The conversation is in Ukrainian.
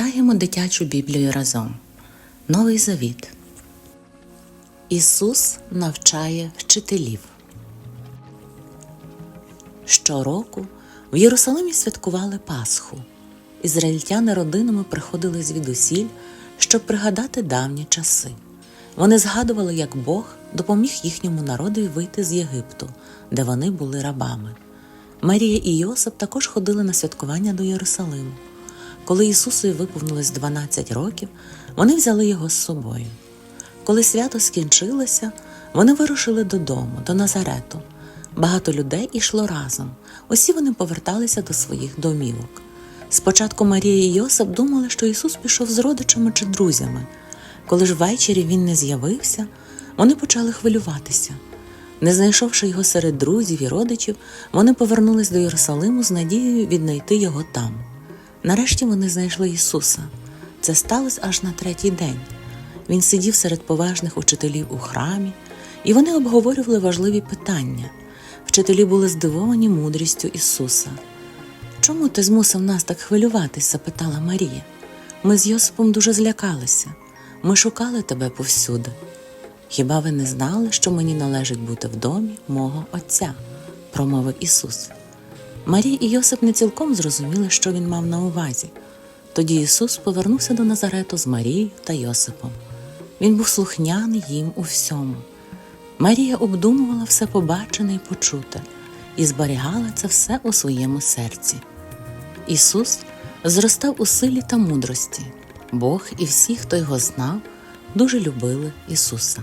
Читаємо дитячу Біблію разом. Новий Завіт. Ісус навчає вчителів. Щороку в Єрусалимі святкували Пасху. Ізраїльтяни родинами приходили звідусіль, щоб пригадати давні часи. Вони згадували, як Бог допоміг їхньому народові вийти з Єгипту, де вони були рабами. Марія і Йосип також ходили на святкування до Єрусалиму. Коли Ісусові виповнилось 12 років, вони взяли його з собою. Коли свято скінчилося, вони вирушили додому, до Назарету. Багато людей йшло разом. Усі вони поверталися до своїх домівок. Спочатку Марія і Йосип думали, що Ісус пішов з родичами чи друзями. Коли ж ввечері він не з'явився, вони почали хвилюватися. Не знайшовши його серед друзів і родичів, вони повернулись до Єрусалиму з надією віднайти його там. Нарешті вони знайшли Ісуса. Це сталося аж на третій день. Він сидів серед поважних учителів у храмі, і вони обговорювали важливі питання. Вчителі були здивовані мудрістю Ісуса. Чому ти змусив нас так хвилюватись? запитала Марія. Ми з Йосипом дуже злякалися. Ми шукали тебе повсюди. Хіба ви не знали, що мені належить бути в домі мого Отця? промовив Ісус. Марія і Йосип не цілком зрозуміли, що він мав на увазі. Тоді Ісус повернувся до Назарету з Марією та Йосипом. Він був слухняний їм у всьому. Марія обдумувала все побачене і почуте і зберігала це все у своєму серці. Ісус зростав у силі та мудрості. Бог і всі, хто його знав, дуже любили Ісуса.